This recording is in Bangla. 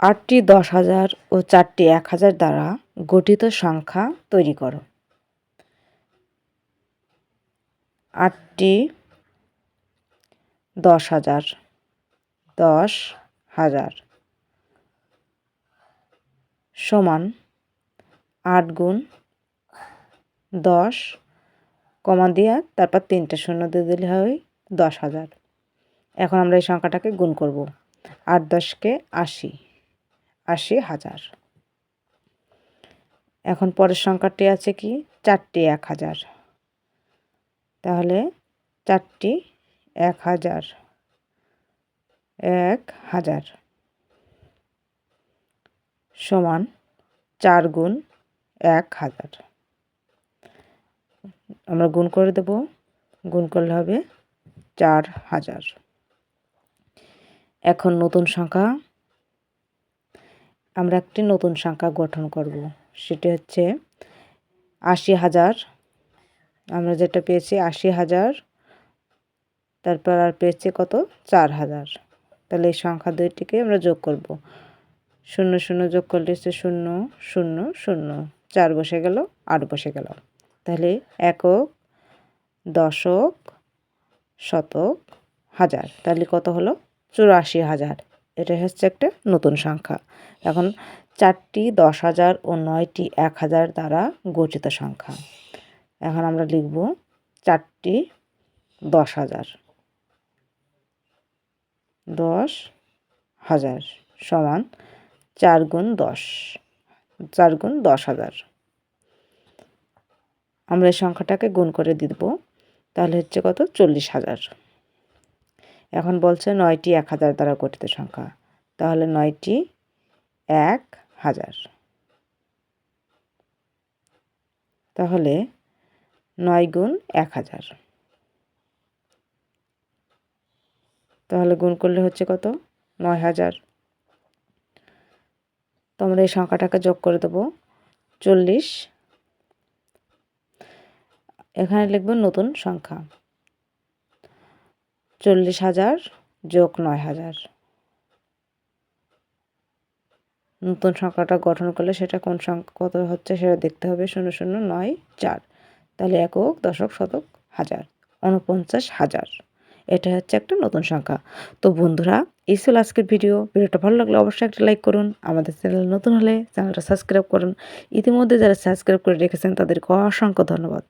আটটি দশ হাজার ও চারটি এক হাজার দ্বারা গঠিত সংখ্যা তৈরি করো। আটটি দশ হাজার দশ হাজার সমান আট গুণ দশ কমা দিয়ে তারপর তিনটে শূন্য দিয়ে দিলে হয় দশ হাজার। এখন আমরা এই সংখ্যাটাকে গুণ করব। আট দশকে আশি। আশি হাজার। এখন পরের সংখ্যাটি আছে কি? চারটি এক হাজার। তাহলে চারটি এক হাজার। এক হাজার সমান চার গুণ এক হাজার। আমরা গুণ করে দেব। গুণ করলে হবে চার হাজার। এখন নতুন সংখ্যা আমরা একটি নতুন সংখ্যা গঠন করব। সেটি হচ্ছে আশি হাজার। আমরা যেটা পেয়েছি আশি হাজার, তারপর আর পেয়েছি কত? চার হাজার। তাহলে এই সংখ্যা দুইটিকে আমরা যোগ করব। শূন্য শূন্য যোগ করলে হচ্ছে শূন্য শূন্য শূন্য। চার বসে গেল, আট বসে গেল। তাহলে একক, দশক, শতক, হাজার। তাহলে কত হলো? চুরাশি হাজার। এটা হচ্ছে একটা নতুন সংখ্যা। এখন চারটি, দশ হাজার ও নয়টি, এক হাজার দ্বারা গঠিত সংখ্যা। এখন আমরা লিখব চারটি, দশ হাজার। দশ হাজার সমান চার গুণ দশ। চার গুণ দশ হাজার। আমরা এই সংখ্যাটাকে গুণ করে দিব। তাহলে হচ্ছে কত? চল্লিশ হাজার। এখন বলছে নয়টি এক হাজার দ্বারা গঠিত সংখ্যা। তাহলে নয়টি এক হাজার। তাহলে নয় গুণ এক হাজার। তাহলে গুণ করলে হচ্ছে কত? নয় হাজার। তো আমরা এই সংখ্যাটাকে যোগ করে দেবো। চল্লিশ। এখানে লিখব নতুন সংখ্যা। চল্লিশ হাজার যোগ নয় হাজার। নতুন সংখ্যাটা গঠন করলে সেটা কোন সংখ্যা, কত হচ্ছে সেটা দেখতে হবে। শূন্য শূন্য, নয়, চার। তাহলে একক, দশক, শতক, হাজার। উনপঞ্চাশ হাজার। এটা হচ্ছে একটা নতুন সংখ্যা। তো বন্ধুরা, এই ছিল আজকের ভিডিও। ভিডিওটা ভালো লাগলে অবশ্যই একটা লাইক করুন। আমাদের চ্যানেল নতুন হলে চ্যানেলটা সাবস্ক্রাইব করুন। ইতিমধ্যে যারা সাবস্ক্রাইব করে রেখেছেন, তাদেরকে অসংখ্য ধন্যবাদ।